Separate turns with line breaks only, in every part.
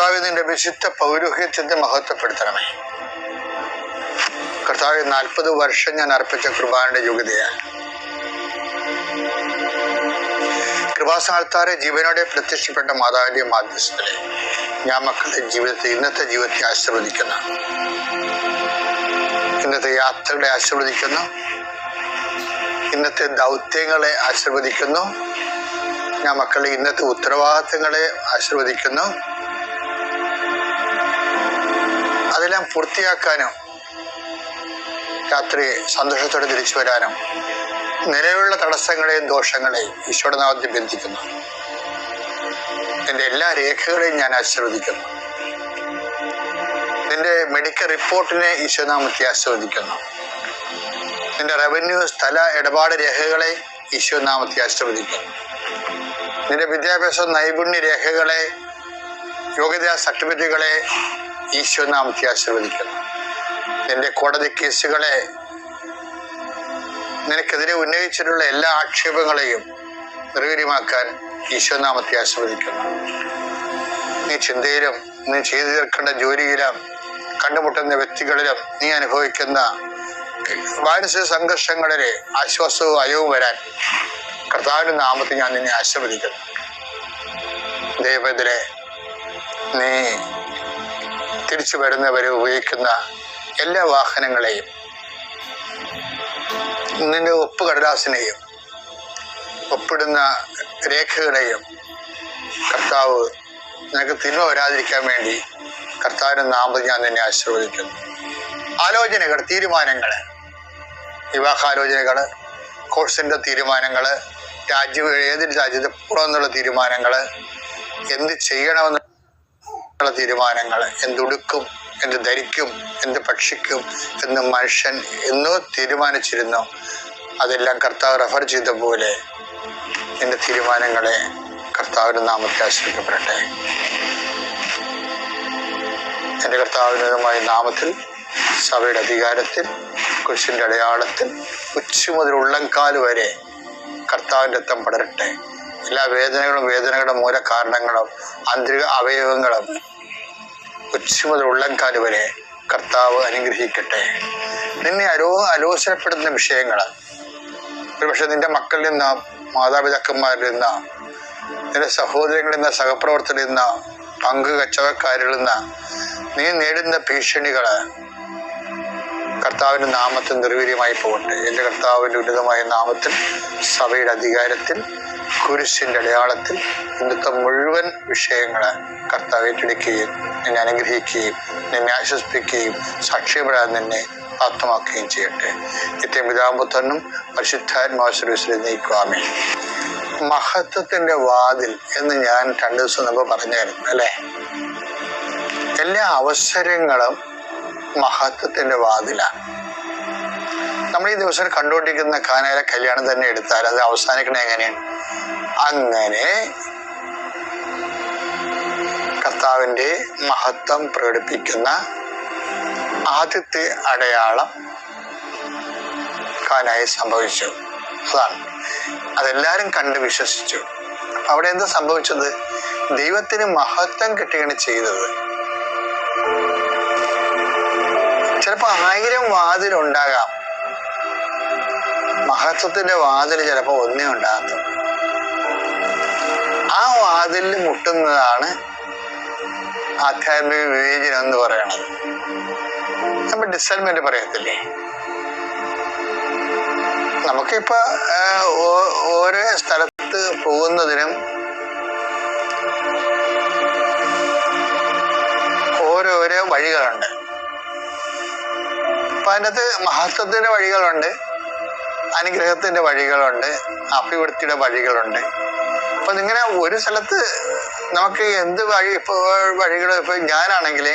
കർത്താവ് നിന്റെ വിശുദ്ധ പൗരോഹിത്യത്തെ മഹത്വപ്പെടുത്തണമേ. കർത്താവ് നാൽപ്പത് വർഷം ഞാൻ അർപ്പിച്ച കൃപാന്റെ യോഗ്യതയാണ്. കൃപാസ്ഥാനത്താറെ ജീവനോടെ പ്രത്യക്ഷപ്പെട്ട മാതാവിന്റെ മാധ്യസ്ഥലെ ഞാൻ മക്കളുടെ ജീവിതത്തെ ഇന്നത്തെ ജീവിതത്തെ ആശീർവദിക്കുന്നു. ഇന്നത്തെ യാത്രകളെ ആശീർവദിക്കുന്നു. ഇന്നത്തെ ദൗത്യങ്ങളെ ആശീർവദിക്കുന്നു. ഞാൻ മക്കളുടെ ഇന്നത്തെ ഉത്തരവാദിത്തങ്ങളെ ആശീർവദിക്കുന്നു. അതെല്ലാം പൂർത്തിയാക്കാനും രാത്രി സന്തോഷത്തോടെ തിരിച്ചു വരാനും നിലവിലുള്ള തടസ്സങ്ങളെയും ദോഷങ്ങളെയും ഈശോയുടെ നാമത്തിൽ ബന്ധിക്കുന്നു. നിന്റെ എല്ലാ രേഖകളെയും ഞാൻ ആശീർവദിക്കുന്നു. നിന്റെ മെഡിക്കൽ റിപ്പോർട്ടിനെ ഈശോനാമത്തെ ആശീർവദിക്കുന്നു. നിന്റെ റവന്യൂ സ്ഥല ഇടപാട് രേഖകളെ ഈശോനാമത്തെ ആശീർവദിക്കുന്നു. നിന്റെ വിദ്യാഭ്യാസ നൈപുണ്യ രേഖകളെ യോഗ്യതാ സർട്ടിഫിക്കറ്റുകളെ ഈശോനാമത്തെ ആശീർവദിക്കുന്നു എന്റെ കോടതി കേസുകളെ നിനക്കെതിരെ ഉന്നയിച്ചിട്ടുള്ള എല്ലാ ആക്ഷേപങ്ങളെയും നിർവീര്യമാക്കാൻ ഈശോനാമത്തെ ആശീർവദിക്കുന്നു നീ ചിന്തയിലും നീ ചെയ്തു തീർക്കേണ്ട ജോലിയിലും കണ്ടുമുട്ടുന്ന വ്യക്തികളിലും നീ അനുഭവിക്കുന്ന മാനസിക സംഘർഷങ്ങളിലെ ആശ്വാസവും അയവും വരാൻ കർത്താവിന്റെ നാമത്തിൽ ഞാൻ നിന്നെ ആശീർവദിക്കുന്നു. ദൈവത്തിലെ നീ തിരിച്ചു വരുന്നവരെ ഉപയോഗിക്കുന്ന എല്ലാ വാഹനങ്ങളെയും നിന്റെ ഒപ്പ് കടലാസിനെയും ഒപ്പിടുന്ന രേഖകളെയും കർത്താവ് നിനക്ക് തിന്മ വരാതിരിക്കാൻ വേണ്ടി കർത്താവിന്റെ നാമത്തിൽ ഞാൻ നിന്നെ ആശീർവദിക്കുന്നു. ആലോചനകൾ തീരുമാനങ്ങൾ. വിവാഹാലോചനകൾ കോഴ്സിന്റെ തീരുമാനങ്ങൾ രാജ്യം ഏത് രാജ്യത്ത് പോകണമെന്നുള്ള തീരുമാനങ്ങൾ എന്ത് ചെയ്യണമെന്നുള്ള തീരുമാനങ്ങൾ. എന്തുടുക്കും എന്ത് ധരിക്കും എന്ത് ഭക്ഷിക്കും എന്ന് മനുഷ്യൻ എന്നോ തീരുമാനിച്ചിരുന്നു. അതെല്ലാം കർത്താവ് റെഫർ ചെയ്ത പോലെ എന്റെ തീരുമാനങ്ങളെ കർത്താവിന്റെ നാമത്തെ ആശ്രയിക്കപ്പെടട്ടെ എന്റെ കർത്താവിനുമായ നാമത്തിൽ സഭയുടെ അധികാരത്തിൽ കുരിശിന്റെ അടയാളത്തിൽ ഉച്ച മുതൽ ഉള്ളംകാൽ വരെ കർത്താവിന്റെ അത്തം പടരട്ടെ. എല്ലാ വേദനകളും വേദനകളുടെ മൂലകാരണങ്ങളും ആന്തരിക അവയവങ്ങളും ഉച്ച മുതൽ വരെ കർത്താവ് അനുഗ്രഹിക്കട്ടെ. നിന്നെ അലോ അലോസനപ്പെടുന്ന വിഷയങ്ങൾ ഒരുപക്ഷെ നിന്റെ മക്കളിൽ നിന്ന മാതാപിതാക്കന്മാരിൽ നിന്ന് നിന്റെ സഹോദരങ്ങളിൽ നിന്ന് സഹപ്രവർത്തകരിൽ നിന്ന് പങ്ക് കച്ചവടക്കാരിൽ നിന്ന് നീ നേടുന്ന ഭീഷണികൾ കർത്താവിന്റെ നാമത്തിൽ നിർവീര്യമായി പോകട്ടെ. എന്റെ കർത്താവിന്റെ ഉന്നതമായ നാമത്തിൽ സഭയുടെ അധികാരത്തിൽ കുരിശിന്റെ അടയാളത്തിൽ ഇന്നത്തെ മുഴുവൻ വിഷയങ്ങൾ കർത്താവ് ഏറ്റെടുക്കുകയും നിന്നെ അനുഗ്രഹിക്കുകയും നിന്നെ ആശ്വസിപ്പിക്കുകയും സാക്ഷ്യപ്പെടാൻ നിന്നെ പ്രാപ്തമാക്കുകയും ചെയ്യട്ടെ. നിത്യം പിതാമ്പുത്തനും പരിശുദ്ധാത്മാശ്രീസിൽ നീക്കുവാമേ മഹത്വത്തിന്റെ വാതിൽ എന്ന് ഞാൻ രണ്ടു ദിവസം മുമ്പ് പറഞ്ഞായിരുന്നു അല്ലേ? എല്ലാ അവസരങ്ങളും മഹത്വത്തിന്റെ വാതിലാണ്. നമ്മൾ ഈ ദിവസം കണ്ടുകൊണ്ടിരിക്കുന്ന കാനയിലെ കല്യാണം തന്നെ എടുത്താൽ അത് അവസാനിക്കണേ എങ്ങനെയാണ്? അങ്ങനെ കർത്താവിന്റെ മഹത്വം പ്രകടിപ്പിക്കുന്ന ആദ്യത്തെ അടയാളം കാനായി സംഭവിച്ചു. അതാണ്. അതെല്ലാരും കണ്ട് വിശ്വസിച്ചു. അവിടെ എന്താ സംഭവിച്ചത്? ദൈവത്തിന് മഹത്വം കിട്ടുകയാണ് ചെയ്തത്. ചിലപ്പോ ആയിരം വാതിലുണ്ടാകാം. മഹത്വത്തിന്റെ വാതിൽ ചിലപ്പോ ഒന്നേ ഉണ്ടാകത്തു ആ വാതിലിൽ മുട്ടുന്നതാണ് ആധ്യാത്മിക വിവേചനം എന്ന് പറയണത്. നമ്മൾ ഡിസൈൻമെന്റ് പറയത്തില്ലേ? നമുക്കിപ്പോ ഓരോ സ്ഥലത്ത് പോകുന്നതിനും ഓരോരോ വഴികളുണ്ട്. അപ്പൊ അതിനകത്ത് മഹത്വത്തിന്റെ വഴികളുണ്ട് അനുഗ്രഹത്തിന്റെ വഴികളുണ്ട് അഭിവൃദ്ധിയുടെ വഴികളുണ്ട്. അപ്പൊ ഇങ്ങനെ ഒരു സ്ഥലത്ത് നമുക്ക് എന്ത് വഴി ഇപ്പൊ വഴികൾ ഇപ്പൊ ഞാനാണെങ്കിൽ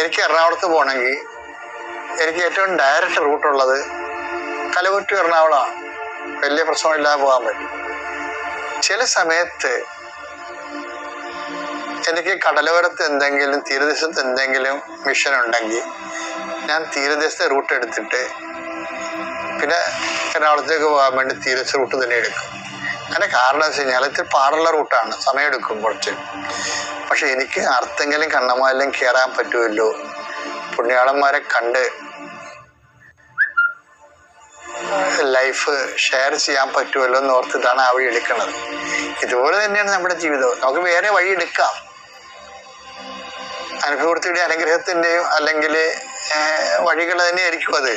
എനിക്ക് എറണാകുളത്ത് പോകണമെങ്കിൽ എനിക്ക് ഏറ്റവും ഡയറക്റ്റ് റൂട്ടുള്ളത് കലവുറ്റു എറണാകുളമാണ്. വലിയ പ്രശ്നമില്ലാതെ പോകാൻ പറ്റും. ചില സമയത്ത് എനിക്ക് കടലോരത്ത് എന്തെങ്കിലും തീരദേശത്ത് എന്തെങ്കിലും മിഷൻ ഉണ്ടെങ്കിൽ ഞാൻ തീരദേശത്തെ റൂട്ട് എടുത്തിട്ട് പിന്നെ എറണാകുളത്തേക്ക് പോകാൻ വേണ്ടി തീരദേശ റൂട്ട് തന്നെ എടുക്കും. അതിന്റെ കാരണം വെച്ച് കഴിഞ്ഞാൽ ഇത്തിരി പാടുള്ള റൂട്ടാണ് സമയമെടുക്കും കുറച്ച്. പക്ഷെ എനിക്ക് അർത്ഥെങ്കിലും കണ്ണമാലിലും കയറാൻ പറ്റുമല്ലോ? പുണ്യാളന്മാരെ കണ്ട് ലൈഫ് ഷെയർ ചെയ്യാൻ പറ്റുമല്ലോ എന്ന് ഓർത്തിട്ടാണ് ആ വഴി എടുക്കുന്നത്. ഇതുപോലെ തന്നെയാണ് നമ്മുടെ ജീവിതം നമുക്ക് വേറെ വഴി എടുക്കാം. അനുഭവത്തിയുടെ അനുഗ്രഹത്തിന്റെയും അല്ലെങ്കിൽ വഴികൾ തന്നെയായിരിക്കും അത്.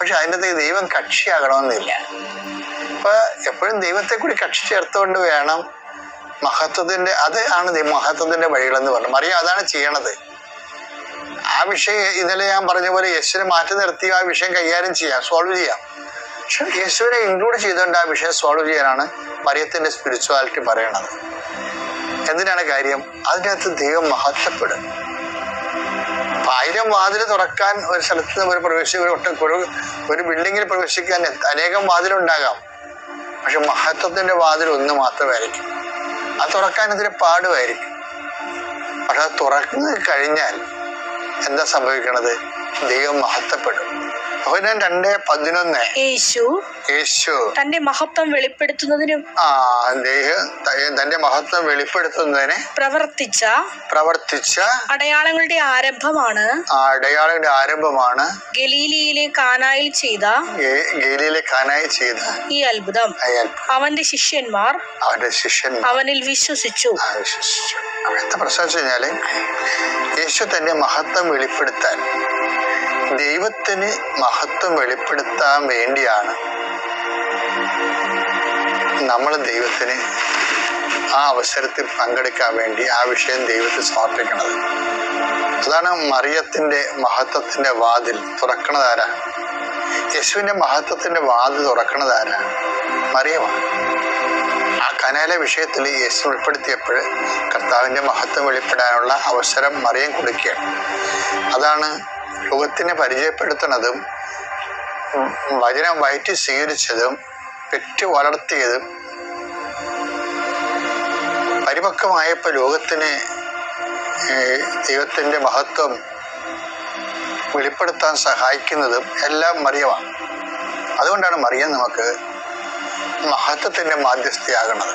പക്ഷെ അതിനകത്ത് ദൈവം കക്ഷിയാകണമെന്നില്ല. അപ്പൊ എപ്പോഴും ദൈവത്തെ കൂടി കക്ഷി ചേർത്തുകൊണ്ട് വേണം മഹത്വത്തിന്റെ അത് ആണ് മഹത്വത്തിന്റെ വഴികളെന്ന് പറഞ്ഞു. മറിയ അതാണ് ചെയ്യണത്. ആ വിഷയം ഇന്നലെ ഞാൻ പറഞ്ഞ പോലെ യേശുവിനെ മാറ്റി നിർത്തി ആ വിഷയം കൈകാര്യം ചെയ്യാം സോൾവ് ചെയ്യാം. പക്ഷെ യേശുവിനെ ഇൻക്ലൂഡ് ചെയ്തുകൊണ്ട് ആ വിഷയം സോൾവ് ചെയ്യാനാണ് മറിയത്തിന്റെ സ്പിരിച്വാലിറ്റി പറയണത്. എന്തിനാണ് കാര്യം? അതിനകത്ത് ദൈവം മഹത്വപ്പെടും. അപ്പൊ ആയിരം വാതിൽ തുറക്കാൻ ഒരു സ്ഥലത്ത് ഒരു പ്രവേശിച്ച ഒരു ഒട്ട- ഒരു ഒരു ബിൽഡിങ്ങിൽ പ്രവേശിക്കാൻ അനേകം വാതിലുണ്ടാകാം. പക്ഷെ മഹത്വത്തിന്റെ വാതിൽ ഒന്ന് മാത്രമായിരിക്കും. അത് തുറക്കാൻ ഇതിന് പാടുമായിരിക്കും. പക്ഷെ അത് തുറന്നു കഴിഞ്ഞാൽ എന്താ സംഭവിക്കണത്? ദൈവം മഹത്വപ്പെടും. യോഹനാൻ രണ്ട് പതിനൊന്ന്.
യേശു
യേശു.
തന്റെ മഹത്വം വെളിപ്പെടുത്തുന്നതിനും
ആ തന്റെ മഹത്വം വെളിപ്പെടുത്തുന്നതിന്
പ്രവർത്തിച്ച
പ്രവർത്തിച്ച
അടയാളങ്ങളുടെ ആരംഭമാണ്
ആ അടയാളങ്ങളുടെ ആരംഭമാണ്
ഗലീലിയിലെ കാനായിൽ ചെയ്ത
ഗേ- ഗലീലെ കാനായി ചെയ്ത
ഈ അത്ഭുതം. അവന്റെ ശിഷ്യന്മാർ
അവന്റെ ശിഷ്യൻ
അവനിൽ വിശ്വസിച്ചു.
വിശ്വസിച്ചു. അവിടുത്തെ പ്രശ്നം വെച്ച് കഴിഞ്ഞാൽ യേശു തന്റെ മഹത്വം വെളിപ്പെടുത്താൻ ദൈവത്തിന് മഹത്വം വെളിപ്പെടുത്താൻ വേണ്ടിയാണ് നമ്മൾ ദൈവത്തിന് ആ അവസരത്തിൽ പങ്കെടുക്കാൻ വേണ്ടി ആ വിഷയം ദൈവത്തിൽ സമർപ്പിക്കുന്നത് അതാണ് മറിയത്തിന്റെ മഹത്വത്തിന്റെ വാതിൽ തുറക്കണതാരാ യേശുവിന്റെ മഹത്വത്തിന്റെ വാതിൽ തുറക്കണതാരാ മറിയമാണ് ആ കനാലെ വിഷയത്തിൽ യേശു ഉൾപ്പെടുത്തിയപ്പോൾ കർത്താവിന്റെ മഹത്വം വെളിപ്പെടാനുള്ള അവസരം മറിയം കൊടുക്കുകയാണ്. അതാണ് ലോകത്തിനെ പരിചയപ്പെടുത്തുന്നതും വചനം വയറ്റി സ്വീകരിച്ചതും പെറ്റു വളർത്തിയതും പരിപക്വമായപ്പോൾ ലോകത്തിന് ദൈവത്തിന്റെ മഹത്വം വെളിപ്പെടുത്താൻ സഹായിക്കുന്നതും എല്ലാം മറിയമാണ്. അതുകൊണ്ടാണ് മറിയം നമുക്ക് മഹത്വത്തിന്റെ മാധ്യസ്ഥയാകുന്നത്.